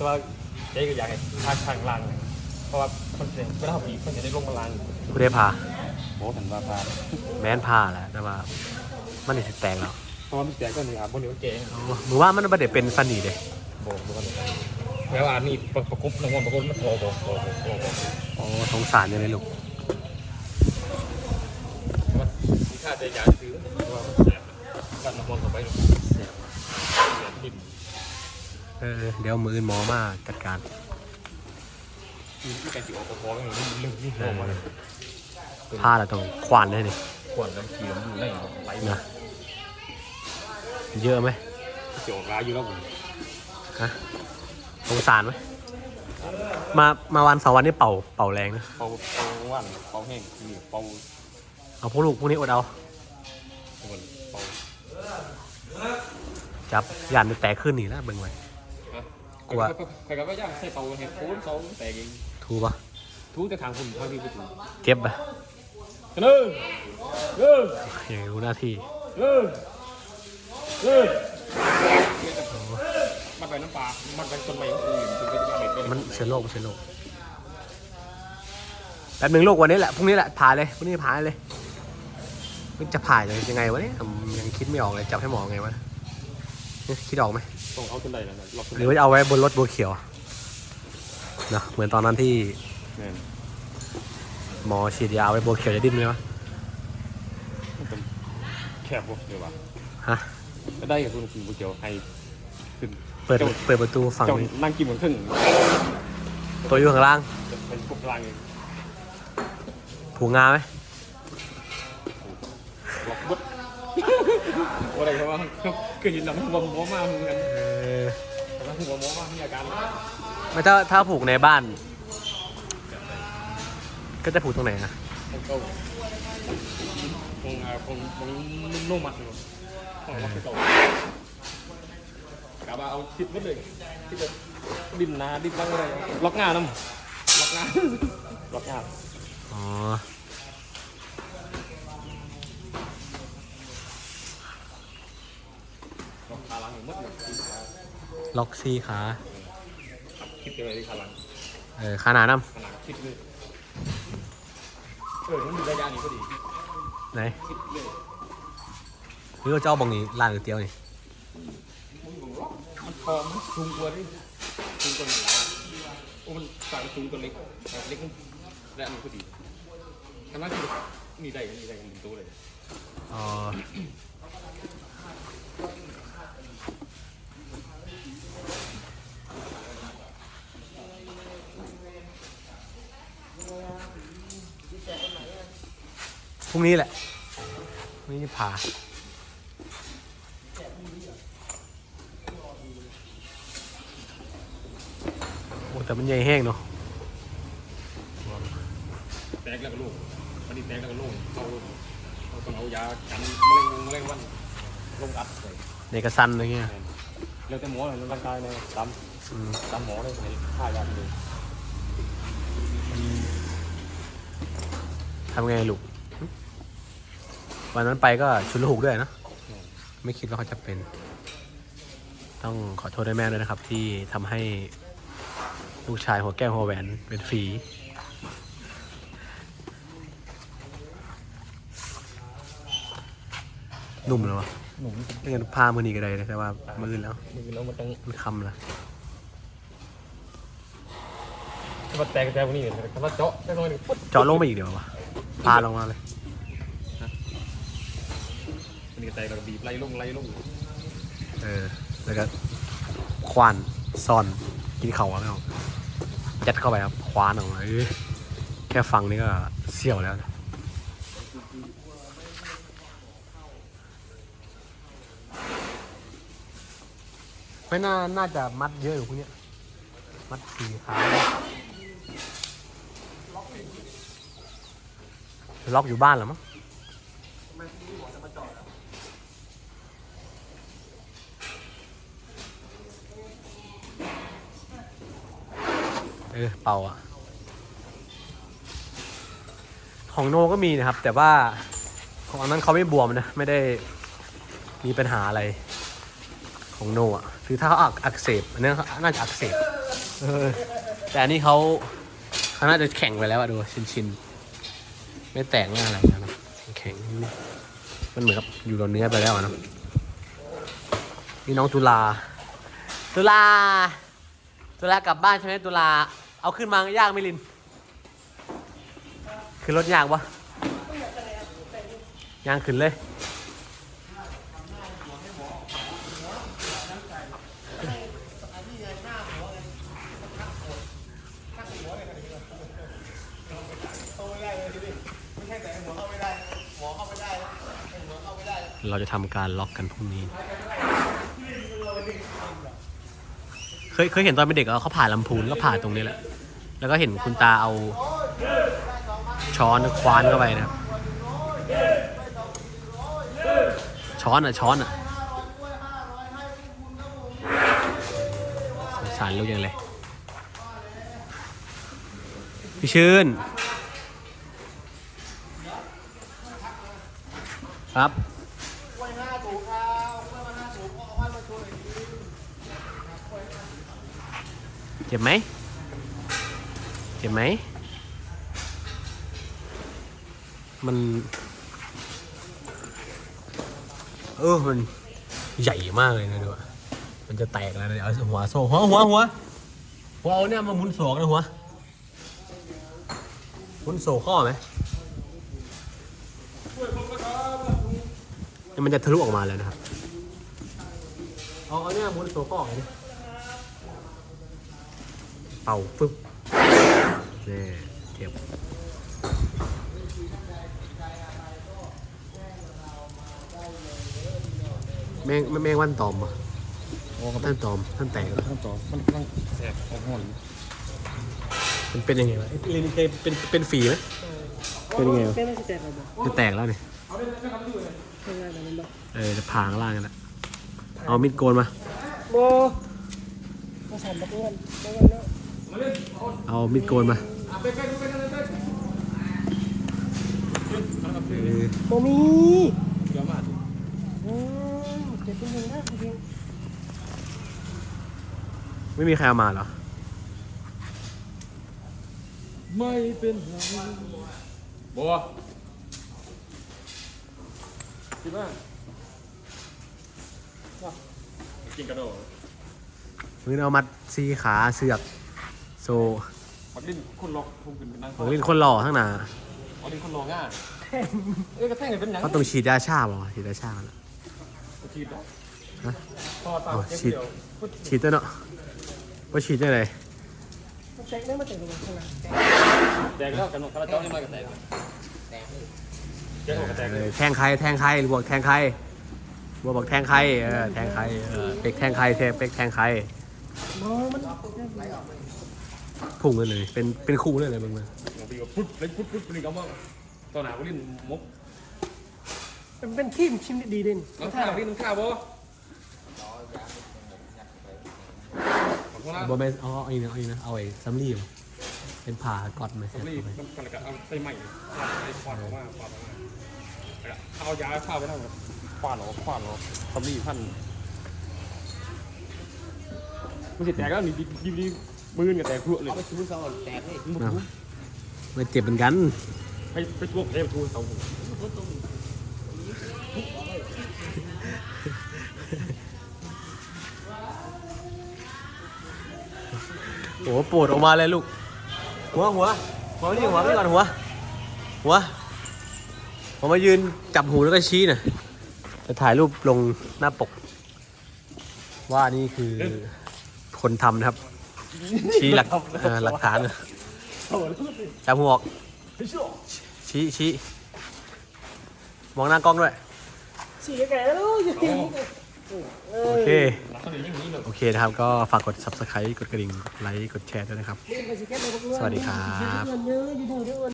แต่ว่าเจ๊ก็อยากให้ทางทางล่างเนี่ยเพราะว่ามันเสียเวลาเขาบีบมันจะได้ลงมาล่างกูได้พาโอ้ถันว่าพาแม้นพาแหละแต่ว่า มันนี่สิแตกแล้วเพราะว่ามันแจกก็นี่ครับบนนี้มันเจ๊มือว่ามันไม่ได้เป็นฟันนี่เลยโบกมันแล้วอันนี้ประประกบรางวัลประกบมันโบโบโบโบโบโอ้สงสารยังไงลูกมันมีค่าใจอยากซื้อเพราะว่ามันเสียกันรางวัลเข้าไปเสียเสียดิน เออเดี๋ยวมืออื่นหมอมาจัดการมีที่การจิ๋วออกพอกันนี่เรื่องนี่ลงมาเลยผ้าเราต้องควานได้นี่ขวดน้ำเขียวอยู่ในไหลนะเยอะไหมเขียวร้ายอยู่แล้วผมฮะสงสารไหมมามาวันสองวันนี่เป่าเป่าแรงนะเป่าเป่าว่านเป่าแห้งนี่เป่าเอาพวกลูกพวกนี้อดเอาคนเป่าจับยันมันแตกขึ้นนี่แล้วเบิ่งไว้ กลัวใครก็ไม่ย่างใส่เป่าเห็ดโคนเขาแต่เองทูปะทุกแต่ทางคุณทางที่ไปถึงเจ็บปะเลิกเลิกอย่างรู้หน้าที่เลิกเลิกมันไปน้ำปลามันเป็นต้นไม้ของอื่นคุณก็จะเห็นเป็นมันเชื้อโรคมันเชื้อโรคแป๊บหนึงลูกวันนี้แหละพรุ่งนี้แหละผ่าเลยพรุ่งนี้ผ่าเลยมันจะผ่ายังไงวะเนี่ยยังคิดไม่ออกเลยจับให้หมอไงวะเนี่ย คิดออกไหมต้องเอาจนใดแล้วนะล็อกจนหใดรือว่าจะเอาไว้บนรถบัวเขียวนะเหมือนตอนนั้นที่แม่นหมอฉีดยาไว้บัวเขียวจะดิ้นไหมวะมันเป็นแคบวะเดี๋ยววะฮะก็ได้กับคุณคุณบุเกียวให้ขึ้นเปิดเปิดประตูฝั่งเจ้านี้นั่งกินเหมือนครึ่งตัวอยู่ข้างล่างเป็นพวกกลางเองผูงาไหม อะไรเพราะว่าเคยยินแต่หัวหมอมาเหมือนกันเออแต่ว่าหัวหมอมามีอาการไม่ถ้าถ้าผูกในบ้าน ก็จะผูกตรงไหนอะคงเก่าคงคงคงนุ่มๆมัดอยู่ของล็อกเก่ากะว่าเอาทิศนิดเลยที่จะดิ้นหนาดิ้นบ้างอะไรล็อกงาน้ำล็อกงาล็อกงาอ๋อล็อ กขาหลังอยู่มัดเลยล็อกซี่ขาคิดเลยที่ขาหลังเออขาหนาน้ขนาดคิดเลยเออมันมีระยะนี้ก็ดีำไหนคิดเลยหรือว่าจะเอาบังนี้ร้านก๋วยเตี๋ยวนี่มึงบอกว่ามันพอมันสูงกว่าดิสูงกว่าหนึ่งแล้วโอ้มันสายสูงกว่าเล็กแบบเล็กมันและอันนี้ก็ดีขนาดที่นี่ได้นี่ได้หนึ่งตัวเลยอ๋อ พรุ่งนี้แหละพรุ่งนี้ผ่าโอ้แต่มันใหญ่แห้งเนาะแตกแล้วก็ลูกมันนี่แตกแล้วก็ลูกเอาเราต้องเอายากันมะเร็งมะเร็งวันลงอัดเลยในกระสันอะไรเงี้ยแล้วแต่หมอเลยร่างกายเลยตามอืมตามหมอเลยให้ค่ายาไปเลยทำไงลูกหึ วันนั้นไปก็ชุนละหุกด้วยนะ ไม่คิดว่าเขาจะเป็น ต้องขอโทษด้วยแม่ด้วยนะครับ ที่ทำให้ลูกชายหัวแก้วหัวแหวนเป็นฝีหนุ่มเลยวะหนุ่มไม่งั้นผ้ามือนีก็ได้นะแต่ว่ามือแล้วมือแล้วมันต้องมันคำละถ้ามันแตกแตกวันนี้เนี่ยถ้ามันเจาะแค่น้อยหนึ่งปุ๊บเจาะลงไปอีกเดี๋ยววะพาลงมาเลยมั นก็แตกแล้วก็บีบไล่ลงไล่ลงเออ แล้วก็ควานซ่อนกินเข่าอะไม่เอายัดเข้าไปครับ ควานออกมาเอ้ยแค่ฟังนี่ก็เสี่ยวแล้วนะไม่น่า น่าจะมัดเยอะอยู่พวกเนี้ย มัดสี่ขา ล็อกอยู่บ้านเหรอมั้ง ออเป่าอะของโนก็มีนะครับ แต่ว่าของอันนั้นเขาไม่บวมนะ ไม่ได้มีปัญหาอะไรของโนอะคือถ้าเขาอักอักเสบอันนั้น่าจะอักเสบเออแต่อันนี้เขาเขาน่าจะแข็งไปแล้วอะดูชินชินไม่แตกไม่อะไรนะครับแข็งมันเหมือนกับอยู่กับเนื้อไปแล้วอะนะนี่น้องตุลา ตุลา ตุลากลับบ้านใช่ไหมตุลา เอาขึ้นมายากไหม่ลิน ขึ้นรถยากปะยางขึ้นเลย เราจะทำการล็อกกันพรุ่งนี้ เคยเคยเห็นตอนเป็นเด็กอะเขาผ่าลำพูนแล้วผ่าตรงนี้แหละ แล้วก็เห็นคุณตาเอาช้อนคว้านเข้าไปนะครับ ช้อนอะ ช้อนอะสงสารลูกยังเลยพี่ชื่น ครับเจ็บไหม เจ็บไหม มัน เออ มันใหญ่มากเลยนะดูอะมันจะแตกแล้วนะเดี๋ยวเอาหัวโซ่หัวหัวหัวหัวเอาเนี่ยมาหมุนโศกนะหัวหมุนโศกข้อไหมนี่มันจะทะลุออกมาแล้วนะครับ เอาเอาเนี่ยหมุนโซ่ข้อไงดิเป่าปึ๊บ นี่เก็บแมงแมงวันตอมอะโอ้ครับท่านตอมท่านแตกแล้วขั้นต่อมันกำลังแสบออกหอนมันเป็นยังไงวะเอ้ยเรนเคยเป็นเป็นฝีไหมเป็นยังไงวะเป็นไม่ใช่แตกหรอกบอกจะแตกแล้วนี่เป็นไงแต่มันบอกเออจะผ่าข้างล่างกันแหละเอามีดโกนมา โบมาสั่นตะเพื่อนแล้วกันเนาะ เอามีดโกนมาเอมีเยอะมากอืมเจ็บเป็นยังไงจริงไม่มีใครเอามาเหรอ ไม่เป็นไรบัวคิดว่ากินกระโดดมือเอามัดซีขาเสือก โซปักลิ้นคนล็อกพุ่งขึ้นเป็นนั่งของลินคนหล่อทั้งหนาปักลิ้นคนล็อกง่ายเอ้ยกระแทกเป็นยังเขาต้องฉีดยาชาบ่วะฉีดยาชากันฉีดอะฮะ พอตาอ๋อเจ็บฉีดเดียวฉีดตัวเนาะว่าฉีดยังไงๆแตกไม่มาแตกตรงข้างหลังแดงแล้วกันกระเจ้ายังมากระแตกแตกแกกระแตกเอเลอยแทงใครแทงใครบวกแทงใครบวกบอกแทงใครเออแทงใครเออเป็กแทงใครเทเป็กแทงใครโบมัน พุ่งกันเลย เป็นเป็นคู่เลยเลยมึงมาบางทีก็ปุ๊บเล่นปุ๊บปุ๊บนี่ก็มาตอนหนาก็ลิ้นมกมันเป็นขี้มชิ้นดีเด่นน้ำข้าวลิ้นน้ำข้าวบ่ของพวกนั้นบอแมนเอาเอาอีกนะเอาอีกนะเอาไอ้ซัมลี่มาเป็นผ่ากอดไหมต้องรีบต้องกันแล้วก็เอาใส่ใหม่ไอ้ควานออกมาควานออกมาแล้วก็เอายาข้าวไปแล้วควานออกควานออกตำรีพันมันจะแตกแล้วนี่ดีดี มือกับแตกพวกเลยมามาเจ็บเหมือนกันไปไปพวกเอ็มทูเสาโอ้ปวดออกมาเลยลูก หัวหัวหัวนี่หัวนี่ก่อนหัว หัวผมมายืนจับหูแล้วก็ชี้น่ะจะถ่ายรูปลงหน้าปก ว่านี่คือคนทำนะครับ ชี้หลักเอ่อหลักฐานนะจับหัวออกชี้ชี้มองหน้ากล้องด้วยสีแก่แล้วอยู่ที่นี่เอโออเคเขาเรียกอย่างนี้เลยโอเคนะครับ ก็ฝากกด subscribe กดกระดิ่ง ไลค์ กดแชร์ด้วยนะครับนี่ก็สิแค่เราก็รู้สวัสดีครับ เยอะอยู่ดูเดี๋ยว